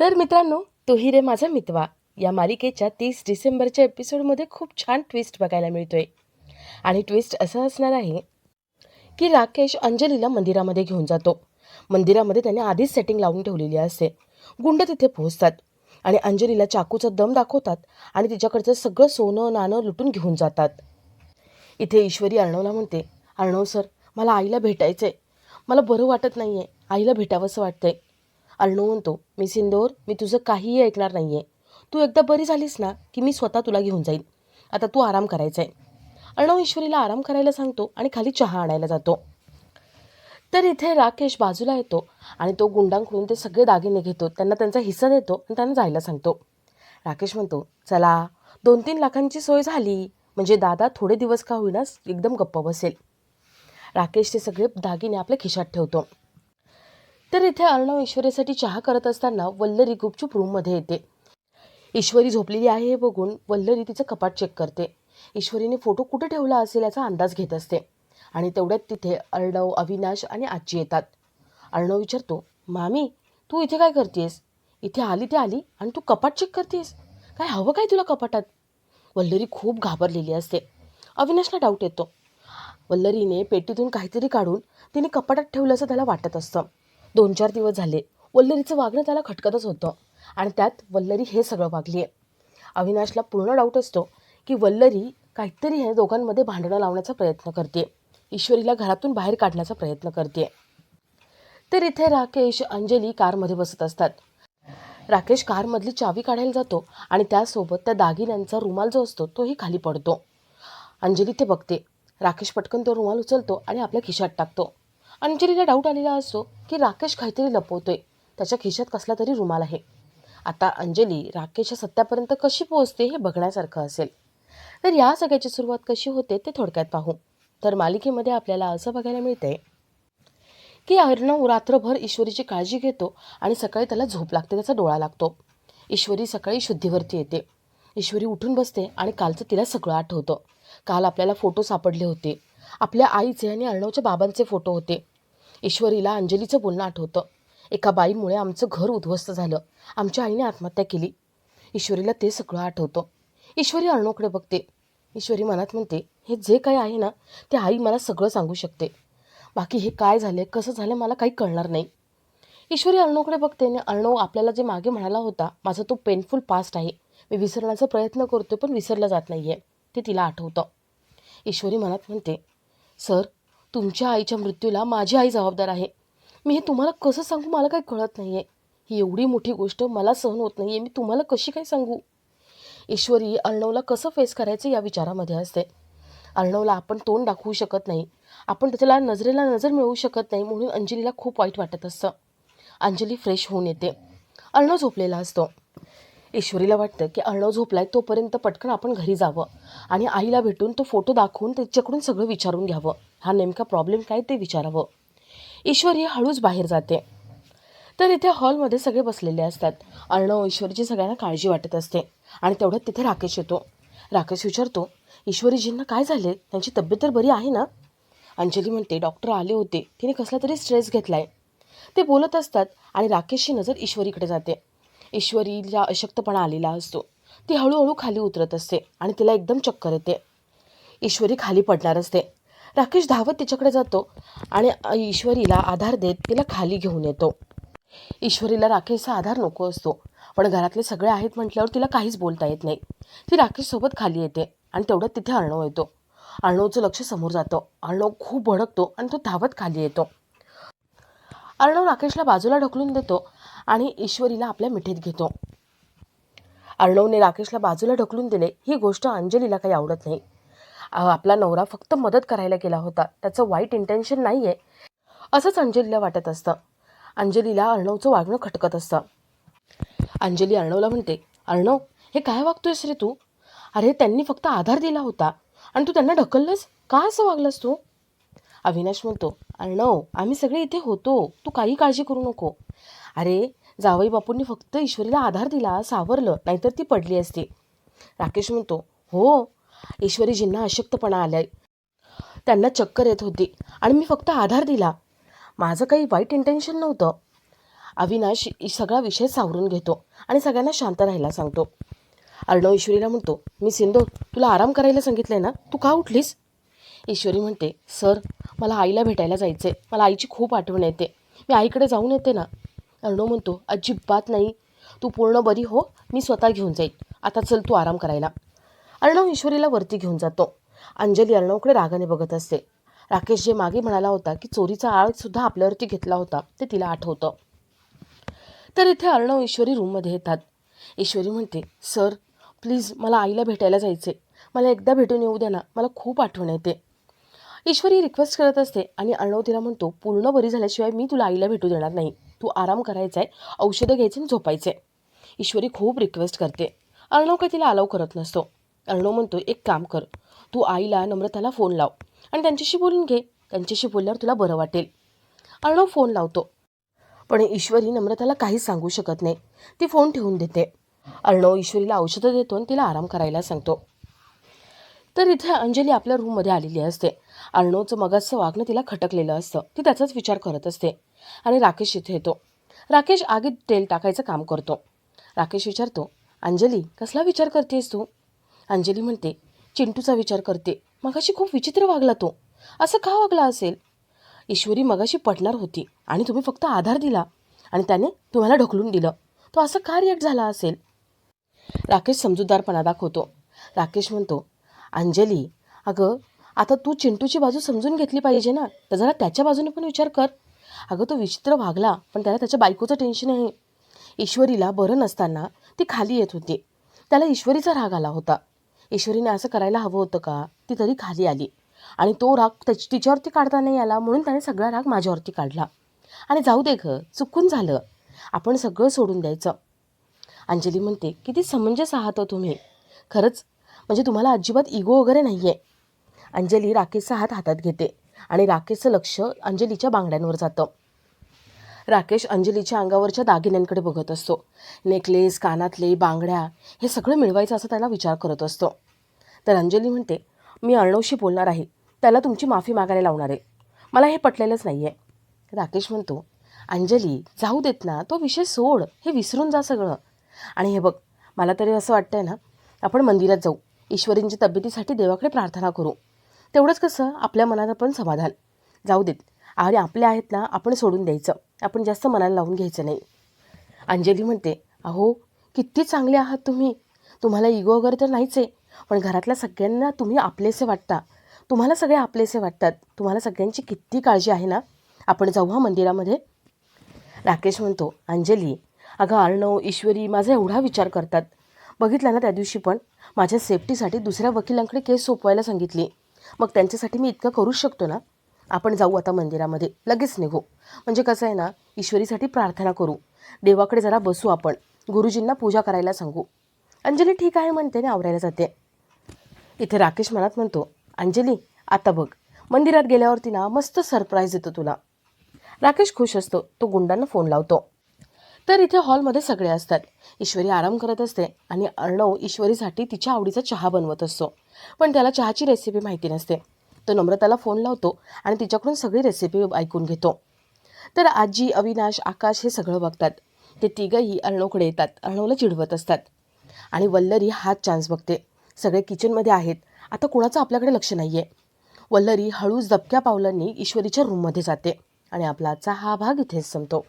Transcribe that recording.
तर मित्रांनो तोही रे माझा मितवा. या मालिकेच्या तीस डिसेंबरच्या एपिसोडमध्ये खूप छान ट्विस्ट बघायला मिळतोय. आणि ट्विस्ट असं असणार आहे की राकेश अंजलीला मंदिरामध्ये घेऊन जातो. मंदिरामध्ये त्याने आधीच सेटिंग लावून ठेवलेली असते. गुंड तिथे पोहोचतात आणि अंजलीला चाकूचा दम दाखवतात आणि तिच्याकडचं सगळं सोनं नाणं लुटून घेऊन जातात. इथे ईश्वरी अर्णवला म्हणते अर्णव सर मला आईला भेटायचं आहे मला बरं वाटत नाही आहे आईला भेटावंसं वाटतंय. अर्णव म्हणतो मी सिंदोर मी तुझं काहीही ऐकणार नाही आहे तू एकदा बरी झालीस ना की मी स्वतः तुला घेऊन जाईन. आता तू आराम करायचा आहे अर्णव ईश्वरीला आराम करायला सांगतो आणि खाली चहा आणायला जातो. तर इथे राकेश बाजूला येतो आणि तो गुंडांकडून ते सगळे दागिने घेतो. त्यांना त्यांचा हिस्सा देतो आणि त्यांना जायला सांगतो. राकेश म्हणतो चला दोन तीन लाखांची सोय झाली. म्हणजे दादा थोडे दिवस का होईना एकदम गप्प बसेल. राकेश ते सगळे दागिने आपल्या खिशात ठेवतो. तर इथे अर्णव ईश्वरीसाठी चहा करत असताना वल्लरी गुपचूप रूममध्ये येते. ईश्वरी झोपलेली आहे हे बघून वल्लरी तिचं कपाट चेक करते. ईश्वरीने फोटो कुठे ठेवला असेल याचा अंदाज घेत असते. आणि तेवढ्यात तिथे अर्णव अविनाश आणि आजी येतात. अर्णव विचारतो मामी तू इथे काय करतेस? इथे आली ती आली आणि तू कपाट चेक करतेस? काय हवं काय तुला कपाटात? वल्लरी खूप घाबरलेली असते. अविनाशला डाऊट येतो. वल्लरीने पेटीतून काहीतरी काढून तिने कपाटात ठेवलं असं त्याला वाटत असतं. दोन चार दिवस झाले. वल्लरीचं वागणं त्याला खटकतच होतं. आणि त्यात वल्लरी हे सगळं वागली आहे अविनाशला पूर्ण डाऊट असतो की वल्लरी काहीतरी हे दोघांमध्ये भांडणं लावण्याचा प्रयत्न करते ईश्वरीला घरातून बाहेर काढण्याचा प्रयत्न करते तर इथे राकेश अंजली कारमध्ये बसत असतात. राकेश कारमधली चावी काढायला जातो आणि त्यासोबत त्या दागिन्यांचा रुमाल जो असतो तोही खाली पडतो. अंजली ते बघते. राकेश पटकन तो रुमाल उचलतो आणि आपल्या खिशात टाकतो. अंजलीला डाऊट आलेला असतो की राकेश काहीतरी लपवतोय. त्याच्या खिशात कसला तरी रुमाल आहे. आता अंजली राकेशच्या सत्यापर्यंत कशी पोहोचते हे बघण्यासारखं असेल. तर या सगळ्याची सुरुवात कशी होते ते थोडक्यात पाहू. तर मालिकेमध्ये आपल्याला असं बघायला मिळतंय की अर्णव रात्रभर ईश्वरीची काळजी घेतो आणि सकाळी त्याला झोप लागते त्याचा डोळा लागतो. ईश्वरी सकाळी शुद्धीवरती येते. ईश्वरी उठून बसते आणि कालचं तिला सगळं आठवतं. काल आपल्याला फोटो सापडले होते. आपल्या आईचे आणि अर्णवच्या बाबांचे फोटो होते. ईश्वरीला अंजलीचं बोलणं आठवतं. एका बाईमुळे आमचं घर उद्ध्वस्त झालं. आमच्या आईने आत्महत्या केली. ईश्वरीला ते सगळं आठवतं. ईश्वरी अर्णोकडे बघते. ईश्वरी मनात म्हणते हे जे काय आहे ना ते आई मला सगळं सांगू शकते. बाकी हे काय झाले कसं झालं मला काही कळणार नाही. ईश्वरी अर्णवकडे बघते आणि अर्णव आपल्याला जे मागे म्हणाला होता माझा तो पेनफुल पास्ट आहे. मी विसरण्याचा प्रयत्न करतो पण विसरलं जात नाही आहे ते तिला आठवतं. ईश्वरी मनात म्हणते सर तुमच्या आईच्या मृत्यूला माझी आई जबाबदार आहे. मी हे तुम्हाला कसं सांगू मला काही कळत नाही आहे ही एवढी मोठी गोष्ट मला सहन होत नाही आहे मी तुम्हाला कशी काय सांगू? ईश्वरी अर्णवला कसं फेस करायचं या विचारामध्ये असते. अर्णवला आपण तोंड दाखवू शकत नाही. आपण त्याला नजरेला नजर मिळवू शकत नाही म्हणून अंजलीला खूप वाईट वाटत असतं. अंजली फ्रेश होऊन येते. अर्णव झोपलेला असतो. ईश्वरीला वाटतं की अर्णव झोपलाय तोपर्यंत पटकन आपण घरी जावं. आणि आईला भेटून तो फोटो दाखवून त्याच्याकडून सगळं विचारून घ्यावं. हा नेमका प्रॉब्लेम काय ते विचारावं. ईश्वरी हळूच बाहेर जाते. तर इथे हॉलमध्ये सगळे बसलेले असतात. अर्णव ईश्वरीची सगळ्यांना काळजी वाटत असते. आणि तेवढ्यात तिथे राकेश येतो. राकेश विचारतो ईश्वरीजींना काय झाले त्यांची तब्येत तर बरी आहे ना? अंजली म्हणते डॉक्टर आले होते. तिने कसला तरी स्ट्रेस घेतला आहे ते बोलत असतात आणि राकेशची नजर ईश्वरीकडे जाते. ईश्वरीला अशक्तपणा आलेला असतो. ती हळूहळू खाली उतरत असते आणि तिला एकदम चक्कर येते. ईश्वरी खाली पडणार असते. राकेश धावत तिच्याकडे जातो आणि ईश्वरीला आधार देत तिला खाली घेऊन येतो. ईश्वरीला राकेशचा आधार नको असतो. पण घरातले सगळे आहेत म्हटल्यावर तिला काहीच बोलता येत नाही. ती राकेशसोबत खाली येते आणि तेवढ्यात तिथे अर्णव येतो. अर्णवचं लक्ष समोर जातं. अर्णव खूप भडकतो आणि तो धावत खाली येतो. अर्णव राकेशला बाजूला ढकलून देतो आणि ईश्वरीला आपल्या मिठीत घेतो. अर्णवने राकेशला बाजूला ढकलून दिले ही गोष्ट अंजलीला काही आवडत नाही. आपला नवरा फक्त मदत करायला गेला होता. त्याचं वाईट इंटेन्शन नाही आहे असंच अंजलीला वाटत असतं. अंजलीला अर्णवचं वागणं खटकत असतं. अंजली अर्णवला म्हणते अर्णव हे काय वागतोयस रे तू? अरे त्यांनी फक्त आधार दिला होता. आणि तू त्यांना ढकललंस? का असं वागलंस तू? अविनाश म्हणतो अर्णव आम्ही सगळे इथे होतो. तू काही काळजी करू नको. अरे जावई बापूंनी फक्त ईश्वरीला आधार दिला सावरलं नाहीतर ती पडली असती. राकेश म्हणतो हो ईश्वरीजींना अशक्तपणा आलाय. त्यांना चक्कर येत होती आणि मी फक्त आधार दिला. माझं काही वाईट इंटेन्शन नव्हतं. अविनाश सगळा विषय सावरून घेतो आणि सगळ्यांना शांत राहायला सांगतो. अर्णव ईश्वरीला म्हणतो मी सिंधू तुला आराम करायला सांगितलंय ना? तू का उठलीस? ईश्वरी म्हणते सर मला आईला भेटायला जायचं आहे मला आईची खूप आठवण येते. मी आईकडे जाऊन येते ना? अर्णव म्हणतो अजिबात नाही. तू पूर्ण बरी हो मी स्वतः घेऊन जाईल. आता चल तू आराम करायला. अर्णव ईश्वरीला वरती घेऊन जातो. अंजली अर्णवकडे रागाने बघत असते. राकेश जे मागे म्हणाला होता की चोरीचा आळसुद्धा आपल्यावरती घेतला होता ते तिला आठवतं. तर इथे अर्णव ईश्वरी रूममध्ये येतात. ईश्वरी म्हणते सर प्लीज मला आईला भेटायला जायचे मला एकदा भेटून येऊ द्या ना मला खूप आठवण येते. ईश्वरी रिक्वेस्ट करत असते आणि अर्णव तिला म्हणतो पूर्ण बरी झाल्याशिवाय मी तुला आईला भेटू देणार नाही. तू आराम करायचा आहे औषधं घ्यायचे आणि झोपायचे ईश्वरी खूप रिक्वेस्ट करते. अर्णव काही तिला अलाव करत नसतो. अर्णव म्हणतो एक काम कर तू आईला नम्रताला फोन लाव आणि त्यांच्याशी बोलून घे. त्यांच्याशी बोलल्यावर तुला बरं वाटेल. अर्णव फोन लावतो. पण ईश्वरी नम्रताला काहीच सांगू शकत नाही. ती फोन ठेवून देते. अर्णव ईश्वरीला औषधं देतो आणि तिला आराम करायला सांगतो. तर इथे अंजली आपल्या रूममध्ये आलेली असते. अर्णवचं मगाचं वागणं तिला खटकलेलं असतं. ती त्याचाच विचार करत असते. आणि राकेश इथे येतो. राकेश आगीत तेल टाकायचं काम करतो. राकेश विचारतो अंजली कसला विचार करतेस तू? अंजली म्हणते चिंटूचा विचार करते. मगाशी खूप विचित्र वागला तो. असं का वागला असेल? ईश्वरी मगाशी पटणार होती आणि तुम्ही फक्त आधार दिला आणि त्याने तुम्हाला ढकलून दिलं. तो असं का रिॲक्ट झाला असेल? राकेश समजूतदारपणा दाखवतो. राकेश म्हणतो अंजली अगं आता तू चिंटूची बाजू समजून घेतली पाहिजे ना. तर जरा त्याच्या बाजूने पण विचार कर. अगं तो विचित्र वागला पण त्याला त्याच्या बायकोचं टेन्शन आहे. ईश्वरीला बरं नसताना ती खाली येत होती. त्याला ईश्वरीचा राग आला होता. ईश्वरीने असं करायला हवं होतं का? ती तरी खाली आली. आणि तो राग त्याच तिच्यावरती काढता नाही आला म्हणून त्याने सगळा राग माझ्यावरती काढला. आणि जाऊ दे ग चुकून झालं. आपण सगळं सोडून द्यायचं. अंजली म्हणते किती समंजस आहात हो तुम्ही. खरंच म्हणजे तुम्हाला अजिबात इगो वगैरे नाही आहे अंजली राकेशचा हात हातात घेते आणि राकेशचं लक्ष अंजलीच्या बांगड्यांवर जातं. राकेश अंजलीच्या अंगावरच्या दागिन्यांकडे बघत असतो. नेकलेस कानातले बांगड्या हे सगळं मिळवायचं असं त्याला विचार करत असतो. तर अंजली म्हणते मी अर्णवशी बोलणार आहे. त्याला तुमची माफी मागायला लावणार आहे. मला हे पटलेलंच नाही आहे राकेश म्हणतो अंजली जाऊ देत ना. तो विषय सोड. हे विसरून जा सगळं. आणि हे बघ मला तरी असं वाटतंय ना आपण मंदिरात जाऊ. ईश्वरींच्या तब्येतीसाठी देवाकडे प्रार्थना करू. तेवढंच कसं आपल्या मनाला पण समाधान. जाऊ देत. आणि आपले आहेत ना आपण सोडून द्यायचं. आपण जास्त मनाला लावून घ्यायचं नाही. अंजली म्हणते अहो किती चांगले आहात तुम्ही. तुम्हाला इगो वगैरे तर नाहीच आहे. पण घरातल्या सगळ्यांना तुम्ही आपलेसे वाटता. तुम्हाला सगळे आपलेसे वाटतात. तुम्हाला सगळ्यांची किती काळजी आहे ना? आपण जाऊ हा मंदिरामध्ये. राकेश म्हणतो अंजली अगं अर्णव ईश्वरी माझा एवढा विचार करतात. बघितला ना त्या दिवशी पण माझ्या सेफ्टीसाठी दुसऱ्या वकिलांकडे केस सोपवायला सांगितली. मग त्यांच्यासाठी मी इतकं करूच शकतो ना? आपण जाऊ आता मंदिरामध्ये. लगेच निघू. म्हणजे कसं आहे ना ईश्वरीसाठी प्रार्थना करू. देवाकडे जरा बसू आपण. गुरुजींना पूजा करायला सांगू. अंजली ठीक आहे म्हणते ना आवरायला जाते. इथे राकेश मनात म्हणतो अंजली आता बघ. मंदिरात गेल्यावरती ना मस्त सरप्राईज देतो तुला. राकेश खुश असतो. तो गुंडांना फोन लावतो. तर इथे हॉलमध्ये सगळे असतात. ईश्वरी आराम करत असते आणि अर्णव ईश्वरीसाठी तिच्या आवडीचा चहा बनवत असतो. पण त्याला चहाची रेसिपी माहिती नसते. तो नम्रताला फोन लावतो आणि तिच्याकडून सगळी रेसिपी ऐकून घेतो. तर आजी अविनाश आकाश हे सगळं बघतात. ते तिघंही अर्णवकडे येतात. अर्णवला चिडवत असतात. आणि वल्लरी हाच चान्स बघते. सगळे किचनमध्ये आहेत. आता कुणाचं आपल्याकडे लक्ष नाही आहे वल्लरी हळूच दबक्या पावलांनी ईश्वरीच्या रूममध्ये जाते आणि आपला आजचा हा भाग इथेच संपतो.